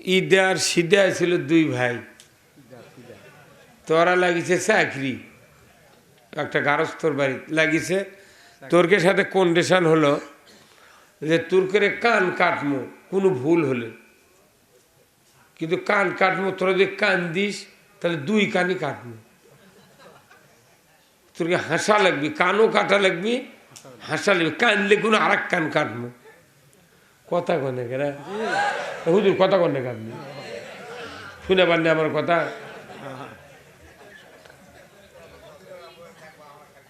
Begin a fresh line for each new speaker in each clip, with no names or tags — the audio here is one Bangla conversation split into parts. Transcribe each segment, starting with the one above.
ঈদে আর সিদে ছিল দুই ভাই। তোরা লাগিছে চাকরি। একটা গারস্থর বাড়ি লাগিছে। তোরকে সাথে কন্ডিশন হলো যে তোর করে কান কাটমো, কোনো ভুল হলে। কিন্তু কান কাটমো, তোরা যদি কান দিস, তাহলে দুই কানই কাটমো। তোরকে হাসা লাগবি, কানও কাটা লাগবি, হাসা লাগবে। কানলে কোনো আর কান কাটমো। কথা কনে কেরা? হুজুর কথা কনে কাটবি শুনে পারনি আমার কথা?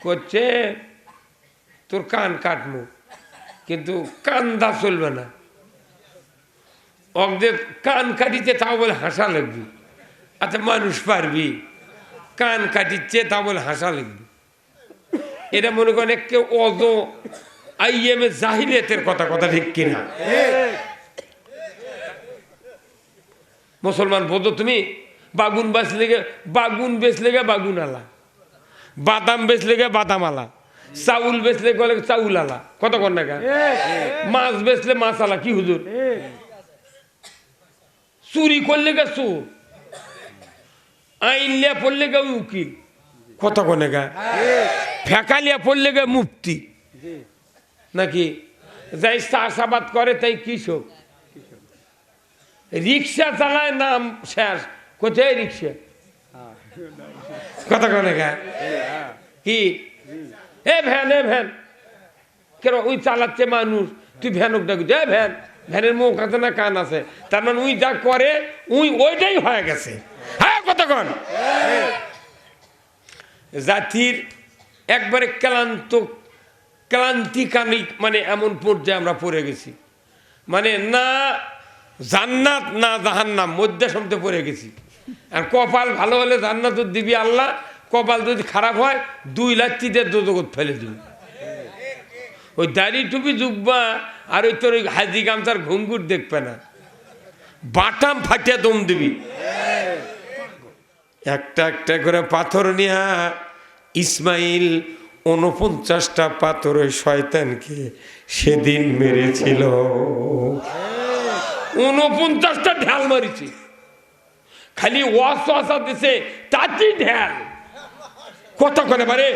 করছে, তোর কান কাটমু, কিন্তু কান দা চলবে না। অগদের কান কাটিতে তাও বলে হাসা লাগবি। আচ্ছা মানুষ পারবি, কান কাটিচ্ছে তা বলে হাসা লাগবি। এটা মনে করেন কেউ অদ আইএম এ জাহিলিয়াতের কথা কথা ঠিক কিনা? মুসলমান বোধো তুমি বাগুন বাঁচ লেগে বাগুন বেচ লেগে বাগুন আলা বাদাম বেচ লেগে বাদাম আলা চাউল বেচলে গেলে চাউল আলা কত না মাছ বেচলে মাছ আলা কি হুজুর? চুরি করলে গে চোর। আইনলিয়া পড়লে গে উকিল। কত কনে গা ফেকালিয়া পড়লে গে মুফতি। নাকি? যাই চাষাবাদ করে তাই কৃষক। রিক্সা চালায় নাম শেষ। কোথায় রিক্সা? কথা কনে? কি? এ ভ্যান এ ভ্যান। কেন ওই চালাচ্ছে মানুষ? তুই ভ্যানক ডাকি এ ভ্যান। ভ্যানের মুখ আছে না কান আছে? তার মানে উই যা করে উই ওইটাই হয়ে গেছে। হ্যাঁ কতক্ষণ জাতির একবারে ক্লান্ত ক্লান্তিকানিক মানে এমন পর্যায়ে আমরা পড়ে গেছি। মানে না জান্নাত, না জাহান্নাম, মধ্যে সমতে পড়ে গেছি। আর কপাল ভালো হলে জান্নাত দিবি আল্লাহ, কপাল যদি খারাপ হয়, দুই লাচ্ছিতে দুজগত ফেলে দিবি। ওই দাড়ি টুপি জুব্বা, আর ওই তোর ওই হাজি গামছার ঘুঙ্গুর দেখবে না। বাটাম ফাটিয়া দম দিবি। একটা একটা করে পাথর নিয়া ইসমাইল উনপঞ্চাশটা পাথর শয়তানকে সেদিন মেরেছিল। উনপঞ্চাশটা ঢাল মারিছি। খালি ওয়াস ওয়াসা দিছে তাতি ঢাল। কত করে পারে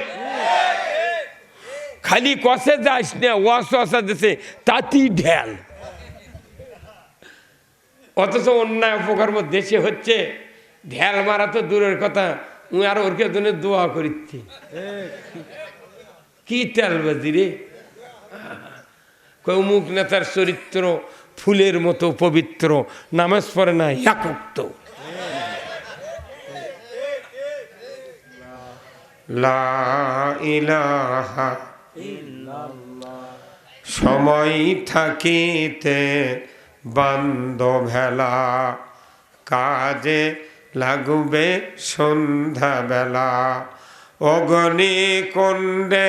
খালি কষে যাস না, ওয়াস ওয়াসা দিছে তাতি ঢাল। অথচ অন্যায় অপকর্ম দেশে হচ্ছে, ঢেল মারা তো দূরের কথা আর ওরকে জন্য দোয়া করিচ্ছি। কি তেল বাজি রে? কেউ মুখ নেতার চরিত্র ফুলের মতো পবিত্র, নামাজ পড়ে না একক সময় থাকিতে বান্দ ভেলা, কাজে লাগবে সন্ধ্যা বেলা অগনি কুণ্ডে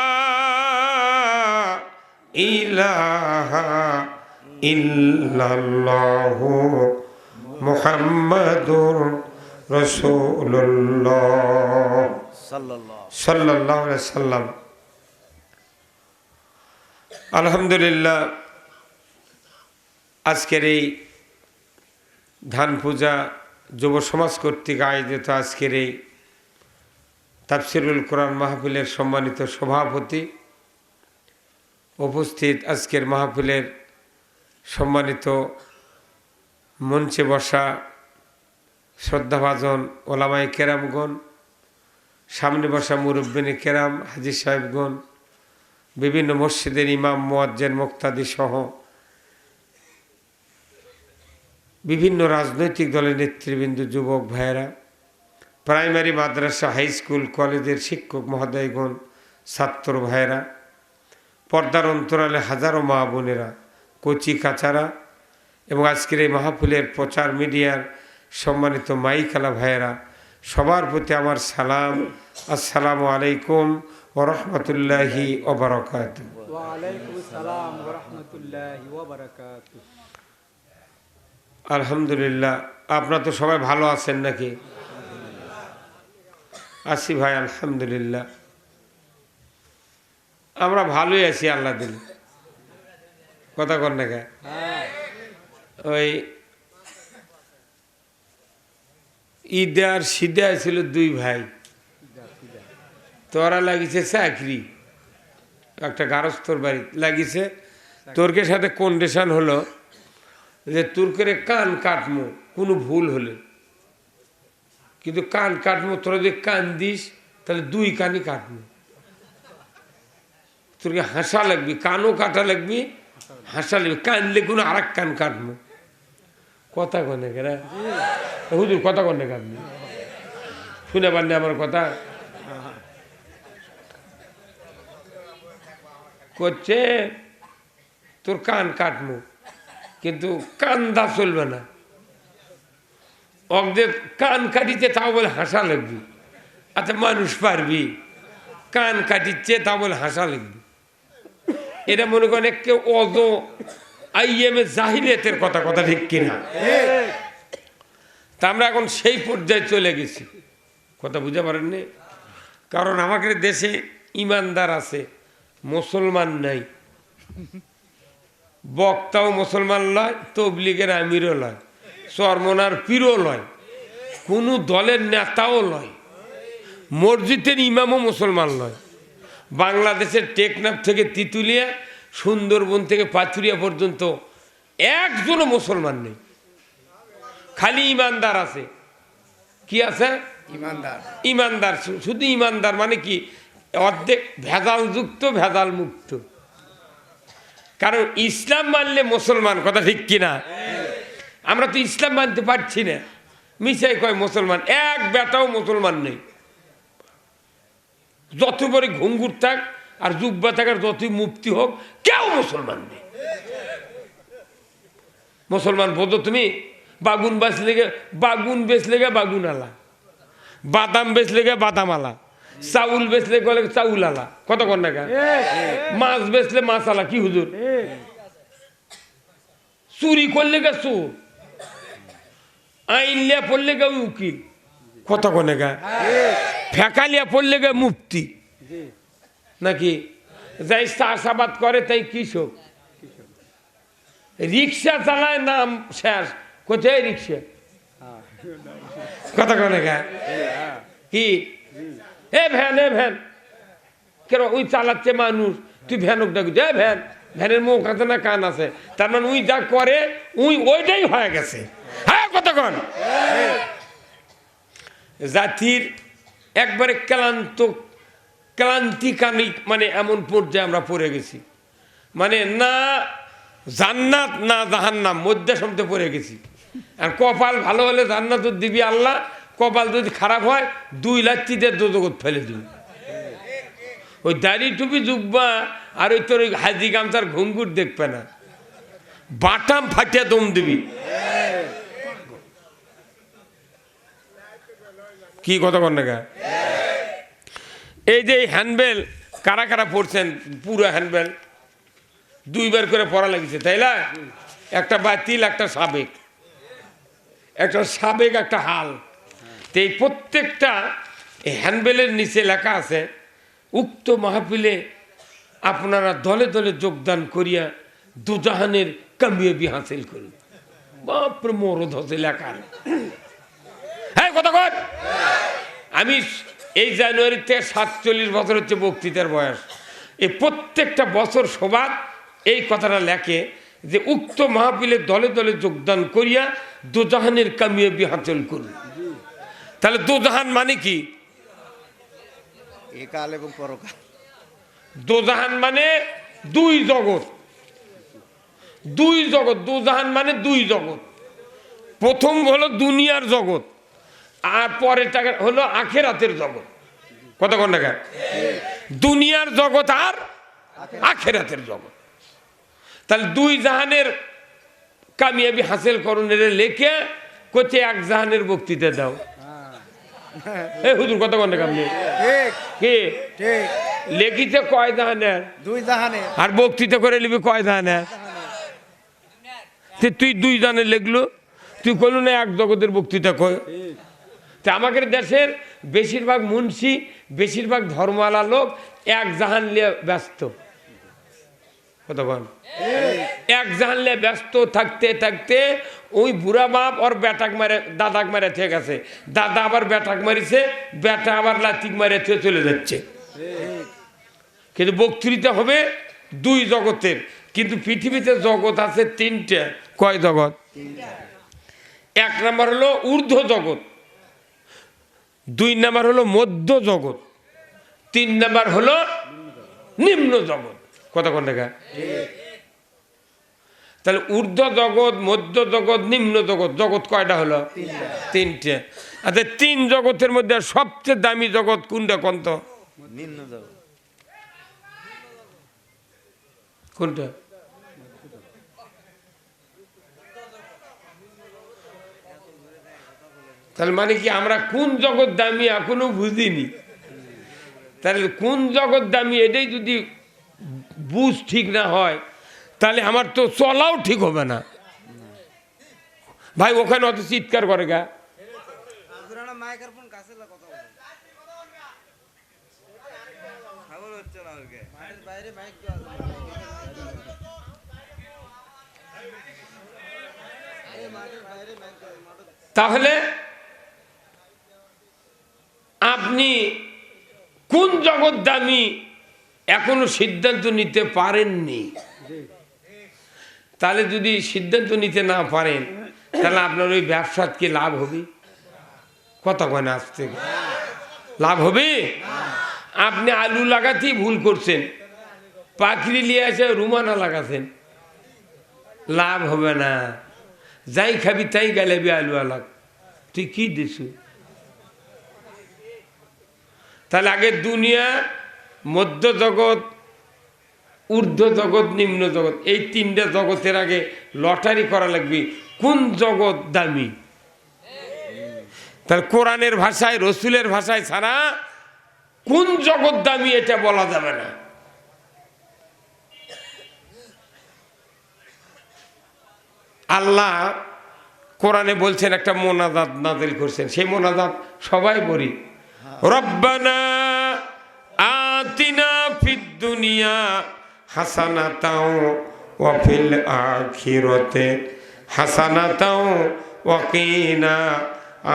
ইলাহা ইল্লাল্লাহু মুহাম্মাদুর রাসূলুল্লাহ সাল্লাল্লাহু আলাইহি সাল্লাম। আলহামদুলিল্লাহ আজকের এই ধান পূজা যুব সমাজ কর্তৃক আয়োজিত আজকের এই তাফসিরুল কোরআন মাহফিলের সম্মানিত সভাপতি উপস্থিত আজকের মাহফিলের সম্মানিত মঞ্চে বসা শ্রদ্ধাভাজন ওলামাই কেরামগণ, সামনে বসা মুরব্বিনী কেরাম হাজির সাহেবগণ, বিভিন্ন মসজিদের ইমাম, মোয়াজ্জেন, মুক্তাদি সহ বিভিন্ন রাজনৈতিক দলের নেতৃবৃন্দ, যুবক ভাইয়েরা, প্রাইমারি মাদ্রাসা, হাই স্কুল, কলেজের শিক্ষক মহোদয়গণ, ছাত্র ভাইয়েরা পর্দার অন্তরালে হাজারো মা বোনেরা কচি কাচারা এবং আজকের এই মাহফিলের প্রচার মিডিয়ার সম্মানিত মাই খালা ভাইয়েরা সবার প্রতি আমার সালাম। আসসালামু আলাইকুম ওবরকাত
ওয়া রাহমাতুল্লাহি ওয়া বারাকাতুহু।
আলহামদুলিল্লাহ। আপনারা তো সবাই ভালো আছেন নাকি? আছি ভাই আলহামদুলিল্লাহ। আমরা ভালোই আছি আল্লাহ দিল। কথা কর না ওই ঈদে আর সিদে ছিল দুই ভাই। তোরা লাগিছে চাকরি। একটা গারস্থর বাড়ি লাগিছে। তোরকে সাথে কন্ডিশন হলো যে তোর করে কান কাটমো, কোনো ভুল হলে। কিন্তু কান কাটমো, তোরা যদি কান দিস, তাহলে দুই কানই কাটমো। তোরকে হাসা লাগবি, কানও কাটা লাগবি, হাসা লাগবে। কানলে কোনো আর কান কাটবো। কথা কনে কেনা হুজুর, কথা কনে কাটবি? শুনে পাননি আমার কথা? করছে, তোর কান কাটমু কিন্তু কান দা চলবে না। অগদের কান কাটিতে তাও বলে হাসা লাগবি। আচ্ছা মানুষ পারবি। কান কাটিচ্ছে তা বলে হাসা লাগবি। এটা মনে করেন কেউ অজ আইএমএ জাহিলিয়াতের কথা কথা ঠিক কিনা? তা আমরা এখন সেই পর্যায়ে চলে গেছি। কথা বুঝতে পারেননি? কারণ আমাদের দেশে ইমানদার আছে, মুসলমান নাই। বক্তাও মুসলমান লয়, তবলিগের আমিরও লয়, চরমনার পীরও লয়, কোনো দলের নেতাও লয়, মসজিদের ইমামও মুসলমান লয়। বাংলাদেশের টেকনাফ থেকে তিতুলিয়া সুন্দরবন থেকে পাথুরিয়া পর্যন্ত একজনও মুসলমান নেই। খালি ইমানদার আছে। কি আছে?
ইমানদার।
ইমানদার শুধু ইমানদার মানে কি? অর্ধেক ভেজাল যুক্ত ভেজাল মুক্ত কারণ ইসলাম মানলে মুসলমান কথা ঠিক কিনা? আমরা তো ইসলাম মানতে পারছি না। মিশাই কয় মুসলমান? এক বেটাও মুসলমান নেই। যত বড় ঘুঙ্গুর থাক আর জুব্বা থাকার যতই মুক্তি হোক, কেউ মুসলমান নেই। মুসলমান বোধ তুমি? বাগুন বেচলে গে বাগুন বেচলে গে বাগুন আলা বাদাম বেচলে গে বাদাম আলা চাউল বেচলে গেলে চাউল আলা কত কর টাকা মাছ বেচলে মাছ আলা কি হুজুর? চুরি করলে গে চোর। আইন লিয়া পড়লে গে উকিল। কত কনে গা? ফেকালিয়া পড়লে গে
মুক্তি।
নাকি? যাই চাষাবাদ করে, তাই কৃষক। রিক্সা চালায় নাম শেষ। কোথায় রিক্সা? কথা কনে কি? এ ভ্যান এ ভ্যান। কেন? ওই চালাচ্ছে মানুষ। তুই ভ্যানক ডাকি এ ভ্যান। ভ্যানের মুখ আছে না কান আছে? তার মানে উই যা করে, উই ওইটাই হয়ে গেছে। হ্যাঁ কতক্ষণ জাতির একবারে ক্লান্ত ক্লান্তিকানিক মানে এমন পর্যায়ে আমরা পড়ে গেছি। মানে না জান্নাত, না জাহান্নাম, মধ্যে সমতে পড়ে গেছি। আর কপাল ভালো হলে জান্নাত দিবি আল্লাহ, কপাল যদি খারাপ হয়, দুই লাচ্ছিদের দোজগত ফেলে দিবি। ওই দাড়ি টুপি জুব্বা, আর ওই তোর ওই হাজি গামছার ঘুঙ্গুর দেখবে না। বাটাম ফাটিয়া দম দিবি। কি কথা কন না এই যে হ্যান্ডবেল কারা কারা পড়ছেন? পুরো হ্যান্ডবেল দুইবার করে পড়া লাগছে, তাই না? একটা বাতিল, একটা সাবেক। একটা সাবেক, একটা হাল। তো এই প্রত্যেকটা হ্যান্ডবেলের নিচে লেখা আছে, উক্ত মাহফিলে আপনারা দলে দলে যোগদান করিয়া দুজাহানের কামিয়াবি হাসিল করুন। বাপরে, মরদ হসে লেখার হ্যাঁ কথা কর আমি এই জানুয়ারিতে সাতচল্লিশ বছর হচ্ছে বক্তৃতার বয়স। এই প্রত্যেকটা বছর সবার এই কথাটা লেখে যে উক্ত মাহফিলে দলে দলে যোগদান করিয়া দোজাহানের কামিয়াবি হাসিল করুন। তাহলে দোজাহান মানে কি?
একাল এবং পরকাল
দোজাহান মানে দুই জগৎ। দুই জগৎ দোজাহান মানে দুই জগৎ। প্রথম হলো দুনিয়ার জগৎ। আর পরেরটা হলো আখেরাতের জগৎ। কত কোন টাকা? দুনিয়ার জগৎ আর আখেরাতের জগৎ। তাহলে দুই জাহানের কামিয়াবি হাসিল করণের লেখে কোচে এক জাহানের বক্তৃতা দাও।
হ্যাঁ।
এই হুজুর কত ঘণ্টা কামনি কি? লেখিতে কয় জাহানের?
দুই জাহানে
আর বক্তৃতা করে নিবি কয় জাহানের? তুই দুই জানের লিখলো তুই কইলু না এক জগতের বক্তৃতা কয়
ঠিক।
তা আমাদের দেশের বেশিরভাগ মুন্সি বেশিরভাগ ধর্মওয়ালা লোক এক জাহান নিয়ে ব্যস্ত। কতক্ষণ এক জাহান নিয়ে ব্যস্ত থাকতে থাকতে ওই বুড়া বাপ ওর বেটাক মারে দাদাক মারে ঠিক গেছে দাদা আবার বেটাক মারিছে বেটা আবার লাতিক মারে চলে যাচ্ছে। কিন্তু বক্তৃতা হবে দুই জগতের কিন্তু পৃথিবীতে জগৎ আছে তিনটে। কয় জগৎ? এক নম্বর হলো ঊর্ধ্ব জগৎ। দুই নাম্বার হলো মধ্য জগৎ তিন নাম্বার হলো নিম্ন জগৎ। কতক্ষণ দেখা তাহলে ঊর্ধ্ব জগৎ মধ্য জগৎ নিম্ন জগৎ জগৎ কয়টা হলো? তিনটে। আচ্ছা তিন জগতের মধ্যে সবচেয়ে দামি জগৎ কোনটা কোনটা
নিম্ন জগৎ।
কোনটা? তাহলে মানে কি আমরা কোন জগৎ দামি এখনও বুঝিনি? তাহলে কোন জগৎ দামি এটাই যদি বুঝ ঠিক না হয় তাহলে আমার তো চলাও ঠিক হবে না। ভাই ওখানে অত চিৎকার করে গা।
মাইক্রোফোন কাছে কথা বলে খবর হচ্ছে না ওকে বাইরে মাইক
তাহলে আপনি কোন জগৎ দামি এখনও সিদ্ধান্ত নিতে পারেননি। তাহলে যদি সিদ্ধান্ত নিতে না পারেন, তাহলে আপনার ওই ব্যবসার কি লাভ হবে? কত কয় আজ থেকে লাভ হবে? আপনি আলু লাগাতেই ভুল করছেন। পাখরি নিয়ে এসে রুমানা লাগাছেন। লাভ হবে না। যাই খাবি, তাই গেলেবি আলু আলাগ তুই কি দিছু তাহলে আগে দুনিয়া মধ্য জগৎ ঊর্ধ্ব জগৎ নিম্ন জগৎ এই তিনটা জগতের আগে লটারি করা লাগবে। কোন জগৎ দামি? তাহলে কোরআনের ভাষায়, রসুলের ভাষায় ছাড়া কোন জগৎ দামি এটা বলা যাবে না। আল্লাহ কোরআনে বলছেন একটা মোনাজাত নাজিল করছেন। সেই মোনাজাত সবাই বলি রব্বানা আতিনা ফিদ দুনিয়া হাসানাতাও ওয়া ফিল আখিরাতে হাসানাতাও ওয়া কিনা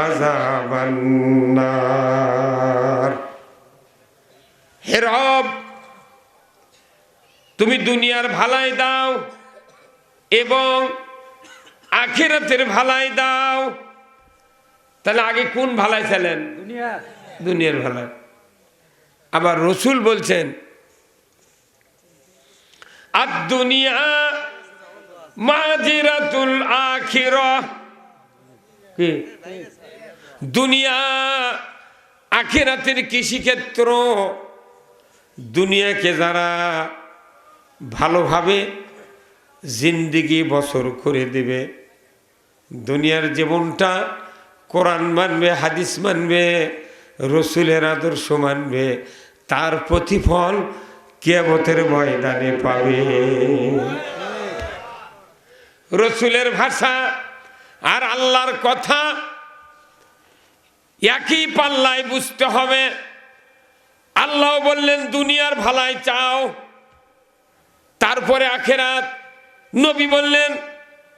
আযাবান্নার। হে রব, তুমি দুনিয়ার ভালাই দাও এবং আখেরাতের ভালাই দাও। তাহলে আগে কোন ভালাই ছিলেন
দুনিয়া
দুনিয়ার ভালাই আবার রসুল বলছেন আর দুনিয়া মাজিরাতুল আখিরা। কি? দুনিয়া আখেরাতের কৃষিক্ষেত্র। দুনিয়াকে যারা ভালোভাবে জিন্দিগি বছর করে দেবে, দুনিয়ার জীবনটা কোরআন মানবে, হাদিস মানবে রসুলের আদর্শ মানবে, তার প্রতিফল কেয়ামতের ময়দানে পাবে। রসুলের ভাষা আর আল্লাহর কথা একই পাল্লায় বুঝতে হবে। আল্লাহ বললেন, দুনিয়ার ভালাই চাও, তারপরে আখেরাত। নবী বললেন,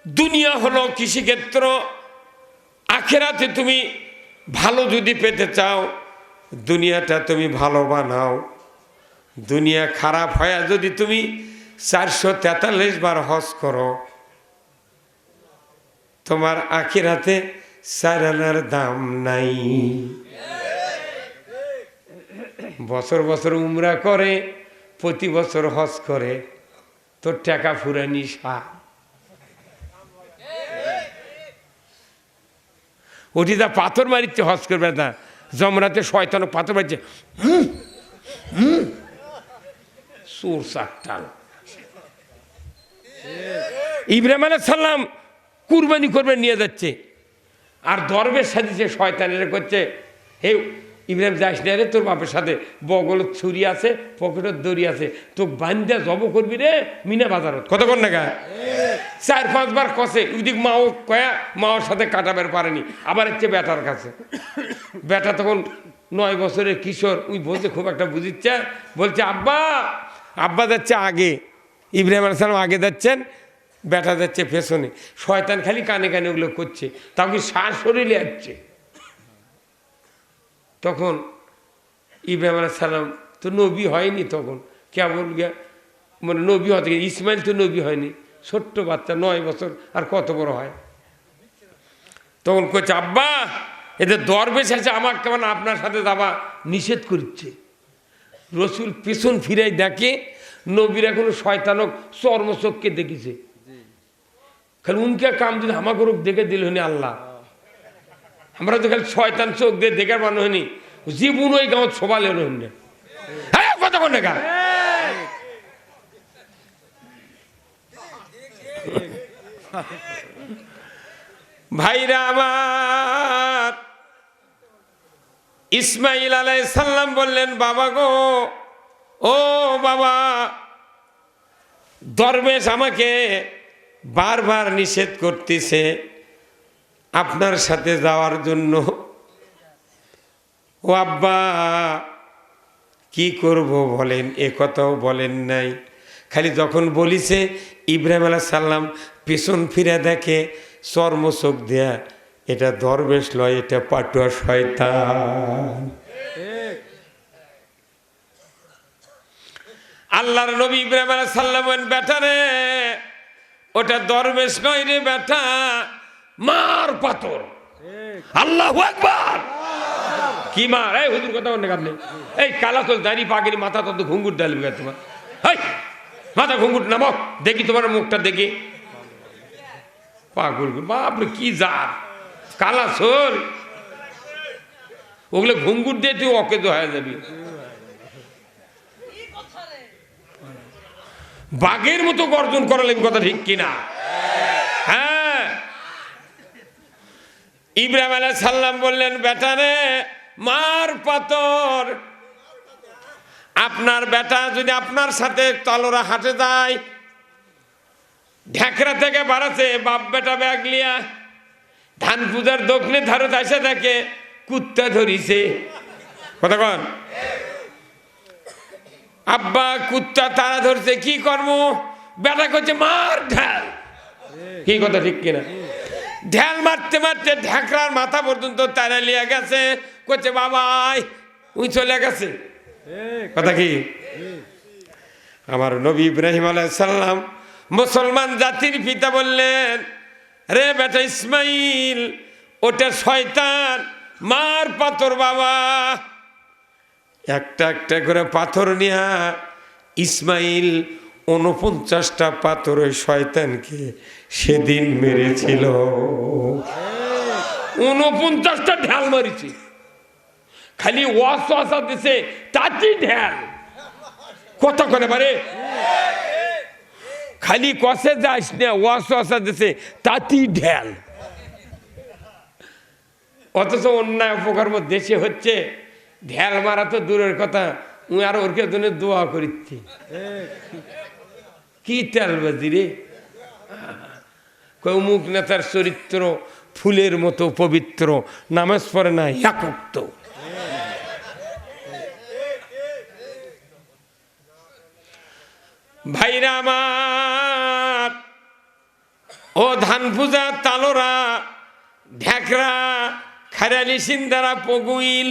দুনিয়া হলো কৃষিক্ষেত্র, আখেরাতে তুমি ভালো যদি পেতে চাও, দুনিয়াটা তুমি ভালো বানাও। দুনিয়া খারাপ হয় যদি তুমি চারশো তেতাল্লিশ বার হজ করো, তোমার আখিরাতে চার আনার দাম নাই। বছর বছর উমরা করে, প্রতি বছর হজ করে, তোর টাকা ফুরানি সা ওটি পাথর মারিতে হজ করবে না। জমরাতে শয়তান পাথর মারিছে। সুর সাকটাল ইব্রাহিম আলাহ সাল্লাম কুরবানি করবে, নিয়ে যাচ্ছে। আর দরবেশ সাজিছে শয়তানের করছে, হে ইব্রাহিম যাস না রে তোর বাপের সাথে বগল ছুরি আছে পকেটের দড়ি আছে, তো বান্ধা জব করবি রে মিনা বাজারত। কতক্ষণ না গায়ে চার, পাঁচবার কষে ওইদিক মাও কয়া, মাওর সাথে কাটাবার পারেনি, আবার হচ্ছে বেটার কাছে। বেটা তখন নয় বছরের কিশোর ওই বলছে, খুব একটা বুঝিচ্ছে, বলছে, আব্বা আব্বা যাচ্ছে আগে, ইব্রাহিম আলাইসালাম আগে যাচ্ছেন, বেটা যাচ্ছে পেছনে। শয়তান খালি কানে কানে ওগুলো করছে, তাও কি শ্বাস শরীরে যাচ্ছে? তখন ইব্রাহিম আলাইসালাম তো নবী হয়নি তখন। কেবল মানে নবী হতে ইসমাইল তো নবী হয়নি। ছোট্ট বাচ্চা নয় বছর আর কত বড় হয়? তখন কচ্ছে আব্বা এদের দরবেশ আছে আমার কেমন আপনার সাথে যাবা নিষেধ করছে রসুল পেছন ফিরাই দেখে নবীর এখনও শয়তানক চর্মচককে দেখেছে। খালি উনকে কাম যদি আমাকে দেখে দিল হনি আল্লাহ। আমরা তো খালি শয়তান চোখ দিয়ে দেখার বানো হয়নি। জীবন ওই গাঁত সবাল হ্যাঁ ভাইরা আমার, ইসমাইল আলাই সাল্লাম বললেন, বাবা গো, ও বাবা দরবেশ আমাকে বারবার নিষেধ করতেছে। আপনার সাথে যাওয়ার জন্য। ও আব্বা, কি করব বলেন? এ কথাও বলেন নাই। খালি যখন বলিছে, ইব্রাহিম আলাহ সাল্লাম পেছন ফিরে দেখে চর্ম চোখ দেয়া, এটা দরবেশ লয়, এটা পাটুয়া শয়তান। আল্লাহর নবী ইব্রাহিম আলাহ সাল্লাম বেটা রে, ওটা দরবেশ নয় রে, বেটা। মার পাথর। আল্লাহ একবার কি মার? এই হুজুর কথা বললে আপনি এই কালা তোল দাঁড়ি পাগির মাথা তত ঘুঙ্গুর ডালবি তোমার। এই মাথা ঘুঙ্গুর নামক দেখি তোমার মুখটা দেখি। পাগল বাপরে, কি জাত? কালা সোল ওগুলো ঘুঙ্গুর দিয়ে তুই অকেজ হয়ে যাবি। বাঘের মতো গর্জন করালেন কথা ঠিক কিনা হ্যাঁ ইব্রাহিম আলাহ সাল্লাম বললেন বেটারে মার পাতর আপনার বেটা যদি আপনার সাথে তলরা হাঁটে যায়, ঢেকরা থেকে বাড়াছে বাপ বেটা ব্যাগ লিয়া ধান পূজার দক্ষিণে ধারে এসে দেখে, কুত্তা ধরিছে। কথা আব্বা, কুত্তা তারা ধরছে, কি কর্ম বেটা করছে মার ঢাল। কি কথা, ঠিক কিনা? ঢ্যাল মারতে মারতে ঢাকরার মাথা পর্যন্ত তারা লিয়ে গেছে। করছে বাবাই উই চলে গেছে। কথা কি? আমার নবী ইব্রাহিম আলাইসাল্লাম মুসলমান জাতির পিতা বললেন রে বেটা ইসমাইল ওটা শয়তান মার পাথর বাবা। একটা একটা করে পাথর নিয়া ইসমাইল উনপঞ্চাশটা পাথর শয়তানকে সেদিন মেরেছিল। উনপঞ্চাশটা ঢাল মারিছে। খালি ওয়াস দিছে তাতি ঢাল। কত করে পারে খালি কষে যাস না, ওয়াস দিছে তাতি ঢাল। অথচ অন্যায় অপকর্ম দেশে হচ্ছে ঢ্যাল মারা তো দূরের কথা, উই আর ওরকে জন্য দোয়া করিচ্ছি। কি তেলবাজি রে কৌমুক নেতার চরিত্র ফুলের মতো পবিত্র, নামাজ পড়ে না একক ভাইরা ও ধান পূজা তালোরা, ঢেকরা, খারালি সিন্দারা, পগুইল,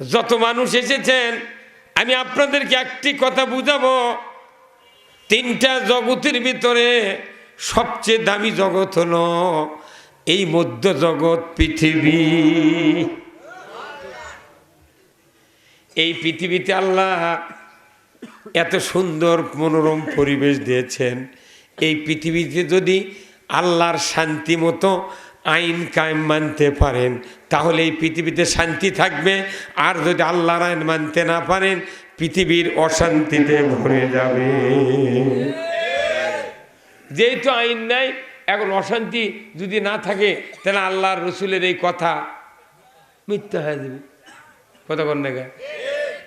যত মানুষ এসেছেন, আমি আপনাদেরকে একটি কথা বুঝাবো। তিনটা জগতের ভিতরে সবচেয়ে দামি জগৎ হলো এই মধ্য জগৎ পৃথিবী। এই পৃথিবীতে আল্লাহ এত সুন্দর মনোরম পরিবেশ দিয়েছেন। এই পৃথিবীতে যদি আল্লাহর শান্তি মতো আইন কায়েম মানতে পারেন, তাহলে এই পৃথিবীতে শান্তি থাকবে। আর যদি আল্লাহর আইন মানতে না পারেন পৃথিবীর অশান্তিতে ভরে যাবে। যেহেতু আইন নাই এখন অশান্তি যদি না থাকে তাহলে আল্লাহর রসুলের এই কথা মিথ্যা হয়ে যাবে। কথা বল না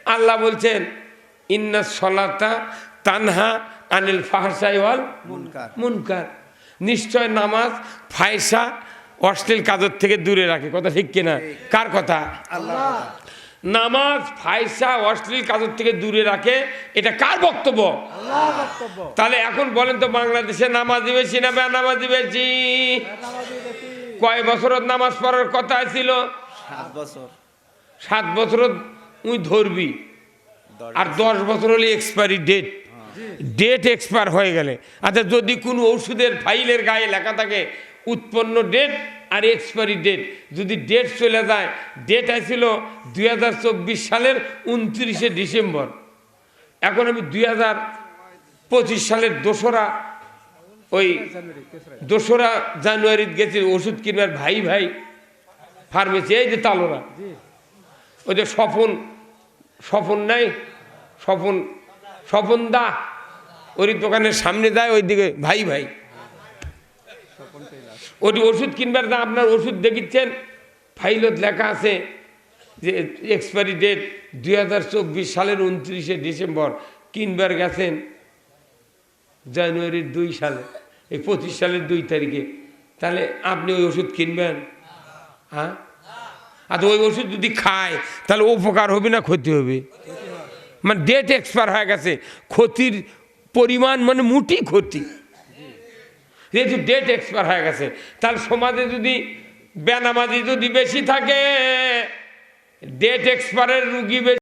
আল্লাহ বলছেন ইন্না সলাতা তানহা আনিল ফাহসাই ওয়াল
মুনকার।
মুনকার। নিশ্চয় নামাজ ফায়সা অশ্লীল কাজের থেকে দূরে রাখে। কথা ঠিক কিনা? কার কথা?
আল্লাহ
নামাজ ফায়সা অশ্লীল কাজের থেকে দূরে রাখে। এটা কার বক্তব্য? তাহলে এখন বলেন তো বাংলাদেশে নামাজি বেশি না বেনামাজি বেশি?
নামাজি বেশি।
কয় বছর নামাজ পড়ার কথা ছিল?
সাত বছর।
সাত বছরত উই ধরবি। আর দশ বছর হলে এক্সপায়ারি ডেট ডেট এক্সপায়ার হয়ে গেলে। আচ্ছা যদি কোনো ওষুধের ফাইলের গায়ে লেখা থাকে উৎপন্ন ডেট আর এক্সপায়ারি ডেট যদি ডেট চলে যায় ডেট আসছিল দুই সালের উনত্রিশে ডিসেম্বর। এখন আমি দুই পঁচিশ সালের দোসরা ওই দোসরা জানুয়ারি গেছি ওষুধ কিনবার ভাই ভাই ফার্মেসি এই যে তালোরা। ওই যে স্বপন স্বপন নাই স্বপন স্বপন দা ওই দোকানের সামনে যায় ওইদিকে ভাই ভাই। ওটি ওষুধ কিনবার না আপনার ওষুধ দেখিচ্ছেন? ফাইলত লেখা আছে যে এক্সপায়ারি ডেট দুই হাজার চব্বিশ সালের উনত্রিশে ডিসেম্বর। কিনবার গেছেন? জানুয়ারির দুই সালে। এই পঁচিশ সালের দুই তারিখে। তাহলে আপনি ওই ওষুধ কিনবেন? হ্যাঁ? আর ওই ওষুধ যদি খায়, তাহলে উপকার হবে না ক্ষতি হবে? মানে ডেট এক্সপায়ার হয়ে গেছে। ক্ষতির পরিমাণ মানে মুটি ক্ষতি। যেহেতু ডেট এক্সপায়ার হয়ে গেছে, তাহলে সমাজে যদি বেনামাজি যদি বেশি থাকে ডেট এক্সপায়ারের রুগী